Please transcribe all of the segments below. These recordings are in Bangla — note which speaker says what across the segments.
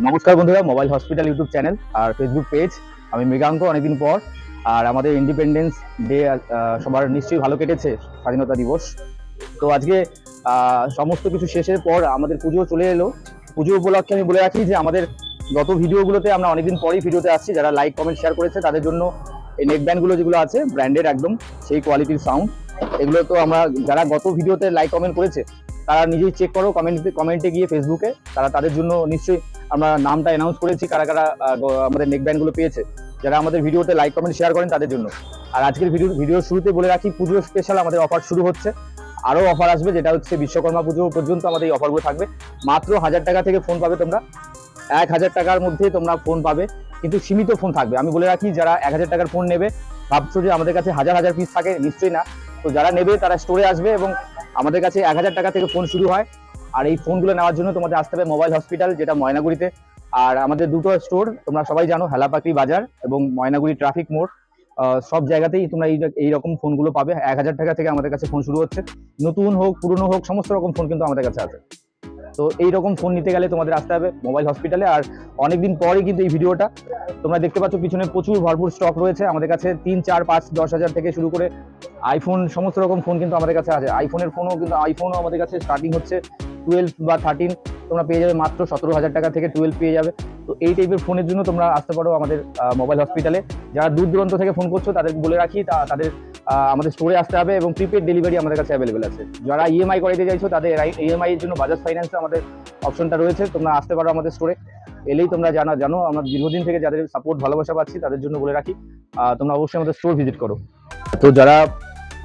Speaker 1: নমস্কার বন্ধুরা মোবাইল হসপিটাল ইউটিউব চ্যানেল আর ফেসবুক পেজ আমি মৃগাঙ্ক, অনেকদিন পর। আর আমাদের ইন্ডিপেন্ডেন্স ডে সবার নিশ্চয়ই ভালো কেটেছে, স্বাধীনতা দিবস। তো আজকে সমস্ত কিছু শেষের পর আমাদের পুজো চলে এলো। পুজো উপলক্ষে আমি বলে রাখি যে আমাদের গত ভিডিওগুলোতে আমরা অনেকদিন পরেই ভিডিওতে আসছি। যারা লাইক কমেন্ট শেয়ার করেছে, তাদের জন্য এই নেক ব্যান্ডগুলো যেগুলো আছে ব্র্যান্ডেড একদম, সেই কোয়ালিটির সাউন্ড এগুলো তো আমরা, যারা গত ভিডিওতে লাইক কমেন্ট করেছে, তারা নিজেই চেক করো কমেন্ট কমেন্টে গিয়ে ফেসবুকে তারা তাদের জন্য নিশ্চয়ই আমরা নামটা অ্যানাউন্স করেছি কারা কারা আমাদের নেক ব্যান্ডগুলো পেয়েছে। যারা আমাদের ভিডিওতে লাইক কমেন্ট শেয়ার করেন তাদের জন্য। আর আজকের ভিডিও ভিডিওর শুরুতে বলে রাখি, পুজো স্পেশাল আমাদের অফার শুরু হচ্ছে। আরও অফার আসবে, যেটা হচ্ছে বিশ্বকর্মা পুজো পর্যন্ত আমাদের এই অফারগুলো থাকবে। মাত্র হাজার টাকা থেকে ফোন পাবে তোমরা। এক হাজার টাকার মধ্যে তোমরা ফোন পাবে, কিন্তু সীমিত ফোন থাকবে। আমি বলে রাখি, যারা এক হাজার টাকার ফোন নেবে, ভাবছ যে আমাদের কাছে হাজার হাজার পিস থাকে, নিশ্চয়ই না। তো যারা নেবে, তারা স্টোরে আসবে এবং আমাদের কাছে এক হাজার টাকা থেকে ফোন শুরু হয়। আর এই ফোনগুলো নেওয়ার জন্য তোমাদের আসতে হবে মোবাইল হসপিটাল, যেটা ময়নাগুড়িতে। আর আমাদের দুটো স্টোর, তোমরা সবাই জানো, হেলাপাকড়ি বাজার এবং ময়নাগুড়ি ট্রাফিক মোড়। সব জায়গাতেই তোমরা এই, এইরকম ফোনগুলো পাবে। এক হাজার টাকা থেকে আমাদের কাছে ফোন শুরু হচ্ছে। নতুন হোক, পুরনো হোক, সমস্ত রকম ফোন কিন্তু আমাদের কাছে আছে। তো এই রকম ফোন নিতে গেলে তোমাদের আসতে হবে মোবাইল হসপিটালে। আর অনেকদিন পরেই কিন্তু এই ভিডিওটা, তোমরা দেখতে পাচ্ছ পিছনে প্রচুর ভরপুর স্টক রয়েছে। আমাদের কাছে তিন, চার, পাঁচ, দশ হাজার থেকে শুরু করে আইফোন সমস্ত রকম ফোন কিন্তু আমাদের কাছে আছে। আইফোনের ফোনও কিন্তু আইফোনও আমাদের কাছে স্টার্টিং হচ্ছে টুয়েলভ বা থার্টিন তোমরা পেয়ে যাবে মাত্র সতেরো হাজার টাকা থেকে টুয়েলভ পেয়ে যাবে। তো এই টাইপের ফোনের জন্য তোমরা আসতে পারো আমাদের মোবাইল হসপিটালে যারা দূর দূরান্ত থেকে ফোন করছ, তাদের বলে রাখি তাদের আমাদের স্টোরে আসতে হবে এবং প্রিপেড ডেলিভারি আমাদের কাছে অ্যাভেলেবেল আছে। যারা ইএমআই করাইতে চাইছো, তাদের ইএমআই এর জন্য বাজাজ ফাইন্যান্সে আমাদের অপশনটা রয়েছে, তোমরা আসতে পারো আমাদের স্টোরে এলেই তোমরা জানা, জানো, আমরা দীর্ঘদিন থেকে যাদের সাপোর্ট ভালোবাসা পাচ্ছি, তাদের জন্য বলে রাখি তোমরা অবশ্যই আমাদের স্টোর ভিজিট করো। তো যারা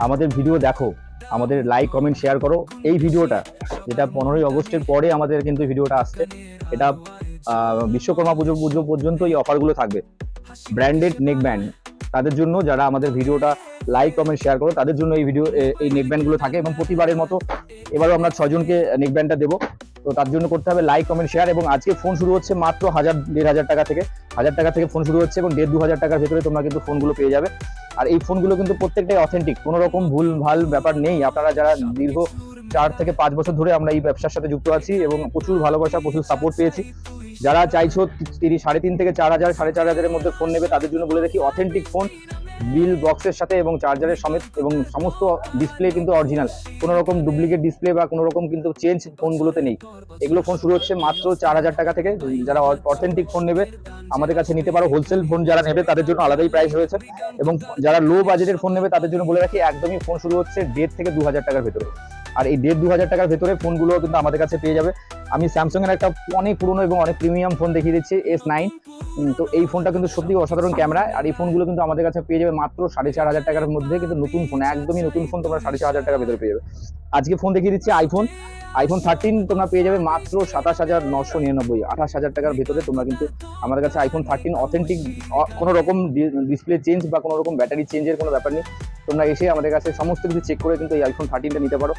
Speaker 1: আমাদের ভিডিও দেখো আমাদের লাইক কমেন্ট শেয়ার করো। এই ভিডিওটা, যেটা পনেরোই অগস্টের পরে আমাদের কিন্তু ভিডিওটা আসছে, এটা বিশ্বকর্মা পুজো পুজো পর্যন্ত এই অফারগুলো থাকবে। ব্র্যান্ডেড নেক ব্যান্ড তাদের জন্য যারা আমাদের ভিডিওটা লাইক কমেন্ট শেয়ার করো, তাদের জন্য এই ভিডিও এই নেক ব্যান্ডগুলো থাকে এবং প্রতিবারের মতো এবারও আমরা ছজনকে নেক ব্যান্ডটা দেবো। তো তার জন্য করতে হবে লাইক কমেন্ট শেয়ার এবং আজকে ফোন শুরু হচ্ছে মাত্র হাজার, দেড় হাজার টাকা থেকে। হাজার টাকা থেকে ফোন শুরু হচ্ছে এবং দেড়, দু হাজার টাকার ভেতরে তোমরা কিন্তু ফোনগুলো পেয়ে যাবে। আর এই ফোনগুলো কিন্তু প্রত্যেকটাই অথেন্টিক কোনো রকম ভুল, ভালো ব্যাপার নেই। আপনারা যারা দীর্ঘ চার থেকে পাঁচ বছর ধরে আমরা এই ব্যবসার সাথে যুক্ত আছি এবং প্রচুর ভালোবাসা, প্রচুর সাপোর্ট পেয়েছি যারা চাইছো সাড়ে তিন থেকে চার হাজার, সাড়ে চার হাজারের মধ্যে ফোন নেবে, তাদের জন্য বলে দেখি অথেন্টিক ফোন বিল বক্সের সাথে এবং চার্জারের সমেত এবং সমস্ত ডিসপ্লে কিন্তু অরিজিনাল কোনো রকম ডুপ্লিকেট ডিসপ্লে বা কোনো রকম কিন্তু চেঞ্জ ফোনগুলোতে নেই। এগুলো ফোন শুরু হচ্ছে মাত্র চার হাজার টাকা থেকে। যারা অথেন্টিক ফোন নেবে, আমাদের কাছে নিতে পারো। হোলসেল ফোন যারা নেবে, তাদের জন্য আলাদাই প্রাইস রয়েছে। এবং যারা লো বাজেটের ফোন নেবে, তাদের জন্য বলে রাখি, একদমই ফোন শুরু হচ্ছে দেড় থেকে দু হাজার টাকার ভেতরে। আর এই দেড় দু হাজার টাকার ভেতরে ফোনগুলো কিন্তু আমাদের কাছে পেয়ে যাবে। আমি স্যামসাং এর একটা অনেক পুরনো এবং অনেক প্রিমিয়াম ফোন দেখিয়ে দিচ্ছি এস নাইন তো এই ফোনটা কিন্তু সত্যি অসাধারণ ক্যামেরা আর এই ফোনগুলো কিন্তু আমাদের কাছে পেয়ে যাবে মাত্র সাড়ে চার হাজার টাকার মধ্যে, কিন্তু নতুন ফোন একদমই নতুন ফোন তোমরা সাড়ে চার হাজার টাকার ভেতরে পেয়ে যাবে। আজকে ফোন দেখিয়ে দিচ্ছি আইফোন আইফোন থার্টিন তোমরা পেয়ে যাবে মাত্র সাতাশ হাজার নশো নিরানব্বই, আঠাশ হাজার টাকার ভেতরে তোমরা কিন্তু আমাদের কাছে আইফোন থার্টিন অথেন্টিক কোনো রকম ডিসপ্লে চেঞ্জ বা কোনো রকম ব্যাটারি চেঞ্জের কোনো ব্যাপার নেই। তোমরা এসে আমাদের কাছে সমস্ত কিছু চেক করে কিন্তু এই আইফোন থার্টিনটা নিতে পারো।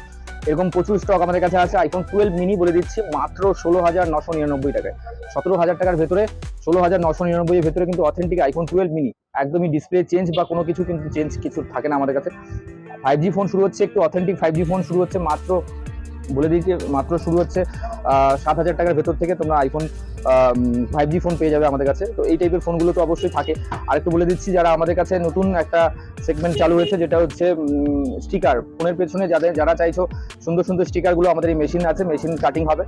Speaker 1: এরকম প্রচুর স্টক আমাদের কাছে আছে। আইফোন টুয়েলভ মিনি বলে দিচ্ছি, মাত্র ষোলো হাজার নশো নিরানব্বই টাকায়। সতেরো হাজার টাকার ভেতরে ষোলো হাজার নশো নিরানব্বই ভেতরে কিন্তু অথেন্টিক আইফোন টুয়েলভ মিনি একদমই ডিসপ্লে চেঞ্জ বা কোনো কিছু কিন্তু চেঞ্জ কিছু থাকে না আমাদের কাছে। ফাইভ জি ফোন শুরু হচ্ছে, একটু অথেন্টিক ফাইভ জি ফোন শুরু হচ্ছে, মাত্র বলে দিয়েছি, মাত্র শুরু হচ্ছে সাত হাজার টাকার ভেতর থেকে তোমরা আইফোন ফাইভ জি ফোন পেয়ে যাবে আমাদের কাছে। তো এই টাইপের ফোনগুলো তো অবশ্যই থাকে। আরেকটু বলে দিচ্ছি, যারা আমাদের কাছে নতুন একটা সেগমেন্ট চালু হয়েছে, যেটা হচ্ছে স্টিকার ফোনের পেছনে যাদের, যারা চাইছো, সুন্দর সুন্দর স্টিকারগুলো আমাদের এই মেশিন আছে মেশিন কাটিং হবে।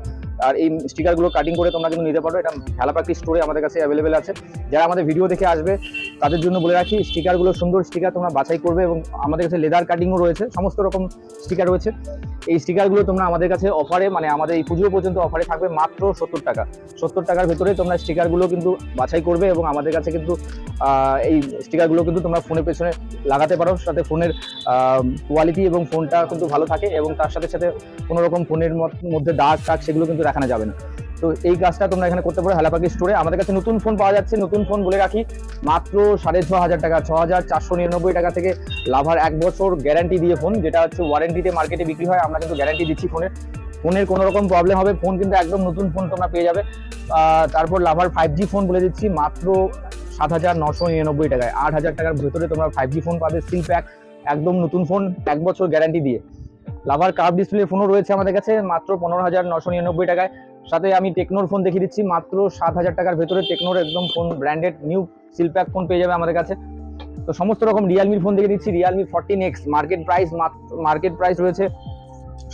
Speaker 1: আর এই স্টিকারগুলো কাটিং করে তোমরা কিন্তু নিতে পারো। এটা খেলাপাকি স্টোরে আমাদের কাছে অ্যাভেলেবেল আছে। যারা আমাদের ভিডিও দেখে আসবে, তাদের জন্য বলে রাখি স্টিকারগুলো সুন্দর স্টিকার তোমরা বাছাই করবে এবং আমাদের কাছে লেদার কাটিংও রয়েছে। সমস্ত রকম স্টিকার রয়েছে। এই স্টিকারগুলো তোমরা আমাদের কাছে অফারে মানে আমাদের এই পুজো পর্যন্ত অফারে থাকবে মাত্র সত্তর টাকা। সত্তর টাকার ভেতরে তোমরা স্টিকারগুলো কিন্তু বাছাই করবে এবং আমাদের কাছে কিন্তু এই স্টিকারগুলো কিন্তু তোমরা ফোনের পেছনে লাগাতে পারো। সাথে ফোনের কোয়ালিটি এবং ফোনটা কিন্তু ভালো থাকে এবং তার সাথে সাথে কোনো রকম ফোনের মধ্যে দাগ টাগ সেগুলো কিন্তু দেখানো যাবে না। তো এই কাজটা তোমরা এখানে করতে পারো হেলাপাকি স্টোরে আমাদের কাছে নতুন ফোন পাওয়া যাচ্ছে। নতুন ফোন বলে রাখি, মাত্র সাড়ে ছ হাজার টাকা, ছ হাজার চারশো নিরানব্বই টাকা থেকে লাভার এক বছর গ্যারান্টি দিয়ে ফোন যেটা হচ্ছে ওয়ারেন্টিতে মার্কেটে বিক্রি হয়। আমরা কিন্তু গ্যারান্টি দিচ্ছি ফোনের ফোনের কোনো রকম প্রবলেম হবে। ফোন কিন্তু একদম নতুন ফোন তোমরা পেয়ে যাবে। তারপর লাভার ফাইভ জি ফোন বলে দিচ্ছি, মাত্র সাত হাজার নশো নিরানব্বই টাকায়। আট হাজার টাকার ভেতরে তোমরা ফাইভ জি ফোন পাবে সিল প্যাক একদম নতুন ফোন এক বছর গ্যারান্টি দিয়ে। লাভার কার্ভ ডিসপ্লে ফোনও রয়েছে আমাদের কাছে, মাত্র পনেরো হাজার নশো নিরানব্বই টাকায়। সাথে আমি টেকনোর ফোন দেখিয়ে দিচ্ছি, মাত্র সাত হাজার টাকার ভেতরে টেকনোর একদম phone branded new seal pack phone পেয়ে যাবে আমাদের কাছে। তো সমস্ত রকম রিয়ালমির ফোন দেখিয়ে দিচ্ছি Realme fourteen X market price market price রয়েছে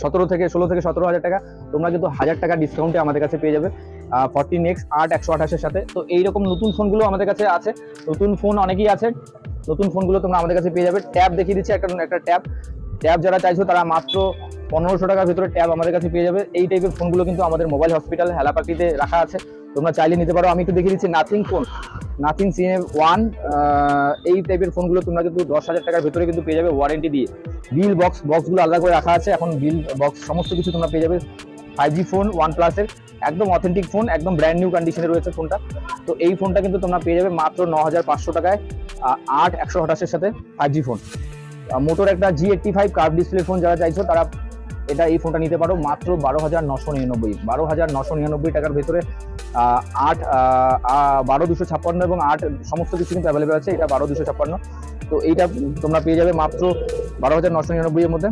Speaker 1: সতেরো থেকে ষোলো থেকে সতেরো হাজার টাকা। তোমরা কিন্তু হাজার টাকা ডিসকাউন্টে আমাদের কাছে পেয়ে যাবে। ফর্টিন এক্স আট একশো আঠাশের সাথে। তো এইরকম নতুন ফোনগুলো আমাদের কাছে আছে। নতুন ফোন অনেকেই আছে। নতুন ফোনগুলো তোমরা আমাদের কাছে পেয়ে যাবে। ট্যাব দেখিয়ে দিচ্ছি একটা একটা ট্যাব। ট্যাব যারা চাইছো তারা মাত্র পনেরোশো টাকার ভিতরে ট্যাব আমাদের কাছে পেয়ে যাবে। এই টাইপের ফোনগুলো কিন্তু আমাদের মোবাইল হসপিটাল হেলাপাটিতে রাখা আছে। তোমরা চাইলে নিতে পারো। আমি একটু দেখিয়ে দিচ্ছি Nothing phone Nothing CM one এই টাইপের ফোনগুলো তোমরা কিন্তু দশ হাজার টাকার ভিতরে কিন্তু পেয়ে যাবে ওয়ারেন্টি দিয়ে। বিল বক্স বক্সগুলো আলাদা করে রাখা আছে, এখন বিল বক্স সমস্ত কিছু তোমরা পেয়ে যাবে ফাইভ জি ফোন ওয়ান প্লাসের একদম অথেন্টিক ফোন একদম ব্র্যান্ড নিউ কন্ডিশনে রয়েছে ফোনটা তো এই ফোনটা কিন্তু তোমরা পেয়ে যাবে মাত্র ন হাজার পাঁচশো টাকায় আট একশো আঠাশের সাথে ফাইভ জি ফোন মোটোর একটা G eighty five curve display phone যারা চাইছো, তারা এটা এই ফোনটা নিতে পারো মাত্র বারো হাজার নশো নিরানব্বই, বারো হাজার নশো নিরানব্বই টাকার ভেতরে আট বারো দুশো ছাপ্পান্ন এবং আট সমস্ত কিছু কিন্তু অ্যাভেলেবেল আছে, এটা বারো দুশো ছাপ্পান্ন। তো এইটা তোমরা পেয়ে যাবে মাত্র বারো হাজার নশো নিরানব্বই এর মধ্যে।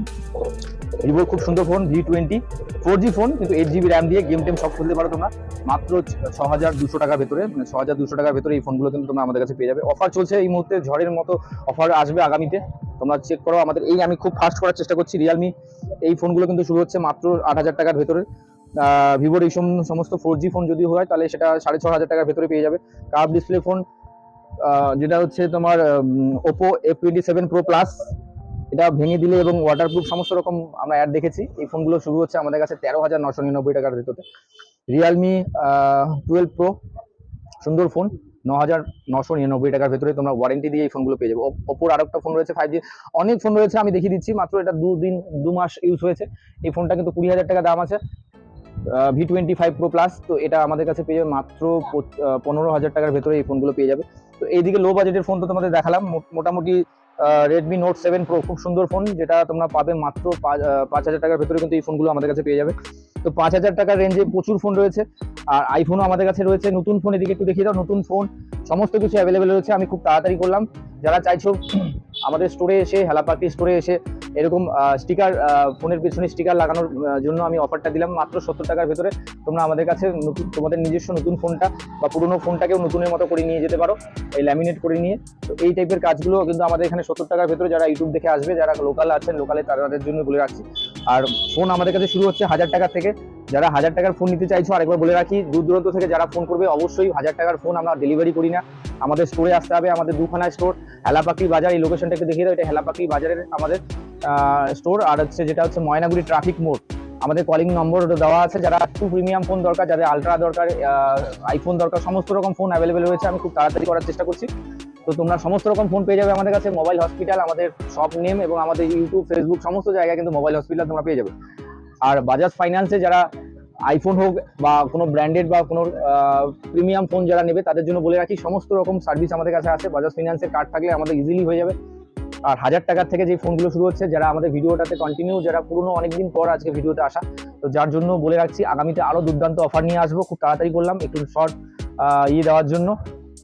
Speaker 1: ভিভোর খুব সুন্দর phone V twenty four G phone কিন্তু এইট জিবি র্যাম দিয়ে গেম টেম সব খেলতে পারো তোমরা। মাত্র ছ হাজার দুশো টাকার ভেতরে মানে ছ হাজার দুশো টাকার ভেতরে এই ফোনগুলো কিন্তু তোমরা আমাদের কাছে পেয়ে যাবে। অফার চলছে এই মুহূর্তে, ঝড়ের মতো অফার আসবে আগামীতে। তোমরা চেক করো, আমাদের এই আমি খুব ফাস্ট করার চেষ্টা করছি রিয়ালমি এই ফোনগুলো কিন্তু শুরু হচ্ছে মাত্র আট হাজার টাকার ভেতরে। ভিভোর এই সম- সমস্ত ফোর জি ফোন যদি হয়, তাহলে সেটা সাড়ে ছ হাজার টাকার ভেতরে পেয়ে যাবে। কার্ভ ডিসপ্লে ফোন যেটা হচ্ছে তোমার Oppo F twenty seven pro plus এটা ভেঙে দিলে এবং ওয়াটারপ্রুফ সমস্ত রকম আমরা অ্যাড দেখেছি। এই ফোনগুলো শুরু হচ্ছে আমাদের কাছে তেরো হাজার নশো নিরানব্বই টাকার ভেতরে রিয়ালমি টুয়েলভ প্রো সুন্দর ফোন ন হাজার নশো নিরানব্বই টাকার ভেতরে তোমরা ওয়ারেন্টি দিয়ে এই ফোনগুলো পেয়ে যাবে। ওপ- ওপোর আরেকটা ফোন রয়েছে ফাইভ জি অনেক ফোন রয়েছে, আমি দেখিয়ে দিচ্ছি, মাত্র এটা দু দিন দু মাস ইউজ হয়েছে। এই ফোনটা কিন্তু কুড়ি হাজার টাকা দাম আছে। V twenty five pro plus তো এটা আমাদের কাছে পেয়ে যাবে মাত্র পনেরো হাজার টাকার ভেতরে এই ফোনগুলো পেয়ে যাবে। তো এইদিকে লো বাজেটের ফোন তো তোমাদের দেখালাম। মোটামুটি রেডমি নোট সেভেন প্রো খুব সুন্দর ফোন যেটা তোমরা পাবে মাত্র পাঁচ হাজার টাকার ভেতরে কিন্তু এই ফোনগুলো আমাদের কাছে পেয়ে যাবে। তো পাঁচ হাজার টাকার রেঞ্জে প্রচুর ফোন রয়েছে। আর আইফোনও আমাদের কাছে রয়েছে। নতুন ফোন এদিকে একটু দেখিয়ে দাও। নতুন ফোন সমস্ত কিছু অ্যাভেলেবেল রয়েছে। আমি খুব তাড়াতাড়ি করলাম। যারা চাইছো, আমাদের স্টোরে এসে, হেলাপাতি স্টোরে এসে এরকম স্টিকার ফোনের পিছনে স্টিকার লাগানোর জন্য আমি অফারটা দিলাম মাত্র সত্তর টাকার ভেতরে। তোমরা আমাদের কাছে নতুন, তোমাদের নিজস্ব নতুন ফোনটা বা পুরোনো ফোনটাকেও নতুনের মতো করে নিয়ে যেতে পারো, এই ল্যামিনেট করে নিয়ে। তো এই টাইপের কাজগুলো কিন্তু আমাদের এখানে সত্তর টাকার ভেতরে যারা ইউটিউব দেখে আসবে, যারা লোকাল আছেন লোকালে তাদের জন্য বলে রাখছি। আর ফোন আমাদের কাছে শুরু হচ্ছে হাজার টাকা থেকে। যারা হাজার টাকার ফোন নিতে চাইছো, আরেকবার বলে রাখি, দূর দূরান্ত থেকে যারা ফোন করবে, অবশ্যই হাজার টাকার ফোন আমরা ডেলিভারি করি না। আমাদের স্টোরে আসতে হবে, আমাদের দুখানা স্টোর হেলাপাকি বাজার, এই লোকেশনটাকে দেখিয়ে দাও, এটা হেলাপাকি বাজারের আমাদের স্টোর আর হচ্ছে যেটা হচ্ছে ময়নাগুড়ি ট্রাফিক মোড়। আমাদের কলিং নম্বর দেওয়া আছে, যারা একটু প্রিমিয়াম ফোন দরকার, যাদের আলট্রা দরকার আইফোন দরকার, সমস্ত রকম ফোন অ্যাভেলেবেল রয়েছে আমি খুব তাড়াতাড়ি করার চেষ্টা করছি। তো তোমরা সমস্ত রকম ফোন পেয়ে যাবে আমাদের কাছে মোবাইল হসপিটাল আমাদের শপ নেম এবং আমাদের ইউটিউব ফেসবুক সমস্ত জায়গায় কিন্তু মোবাইল হসপিটাল তোমরা পেয়ে যাবে। আর বাজাজ ফাইন্যান্সে যারা আইফোন হোক বা কোনো ব্র্যান্ডেড বা কোনো প্রিমিয়াম ফোন যারা নেবে, তাদের জন্য বলে রাখি, সমস্ত রকম সার্ভিস আমাদের কাছে আছে। বাজাজ ফিনান্সের কার্ড থাকলে আমাদের ইজিলি হয়ে যাবে। আর হাজার টাকার থেকে যে ফোনগুলো শুরু হচ্ছে, যারা আমাদের ভিডিওটাতে কন্টিনিউ যারা পুরনো অনেকদিন পর আজকে ভিডিওতে আসা, তো যার জন্য বলে রাখছি, আগামীতে আরও দুর্দান্ত অফার নিয়ে আসব। খুব তাড়াতাড়ি করলাম, একটু শর্ট ইয়ে দেওয়ার জন্য।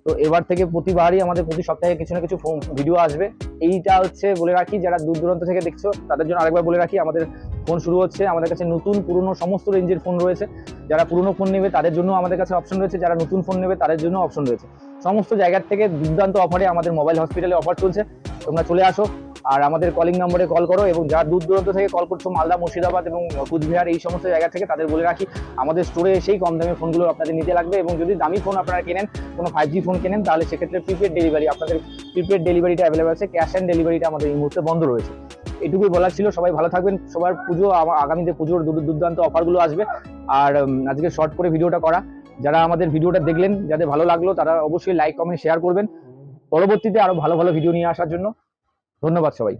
Speaker 1: তো এবার থেকে প্রতিবারই আমাদের প্রতি সপ্তাহে কিছু না কিছু ফোন ভিডিও আসবে। এইটা হচ্ছে বলে রাখি, যারা দূর দূরান্ত থেকে দেখছ, তাদের জন্য আরেকবার বলে রাখি, আমাদের ফোন শুরু হচ্ছে। আমাদের কাছে নতুন, পুরনো সমস্ত রেঞ্জের ফোন রয়েছে। যারা পুরনো ফোন নেবে, তাদের জন্য আমাদের কাছে অপশন রয়েছে। যারা নতুন ফোন নেবে, তাদের জন্য অপশন রয়েছে। সমস্ত জায়গার থেকে দুর্দান্ত অফারে আমাদের মোবাইল হসপিটালে অফার চলছে। তোমরা চলে আসো আর আমাদের কলিং নম্বরে কল করো এবং যারা দূর দূরান্ত থেকে কল করছ, মালদা, মুর্শিদাবাদ এবং কুচবিহার, এই সমস্ত জায়গা থেকে তাদের বলে রাখি, আমাদের স্টোরে এসেই কম দামে ফোনগুলো আপনাদের নিতে লাগবে এবং যদি দামি ফোন আপনারা কেনেন, কোনো ফাইভ জি ফোন কেনেন, তাহলে সেক্ষেত্রে প্রিপেড ডেলিভারি আপনাদের প্রিপেড ডেলিভারিটা অ্যাভেলেবল আছে ক্যাশ অ্যান্ড ডেলিভারিটা আমাদের এই মুহূর্তে বন্ধ রয়েছে। এটুকুই বলার ছিল, সবাই ভালো থাকবেন, সবার পুজো আগামীতে পুজোর দূর- দুর্দান্ত অফারগুলো আসবে। আর আজকে শর্ট করে ভিডিওটা করা। যারা আমাদের ভিডিওটা দেখলেন, যাদের ভালো লাগল, তারা অবশ্যই লাইক কমেন্ট শেয়ার করবেন। পরবর্তীতে আরও ভালো ভালো ভিডিও নিয়ে আসার জন্য। ধন্যবাদ সবাই।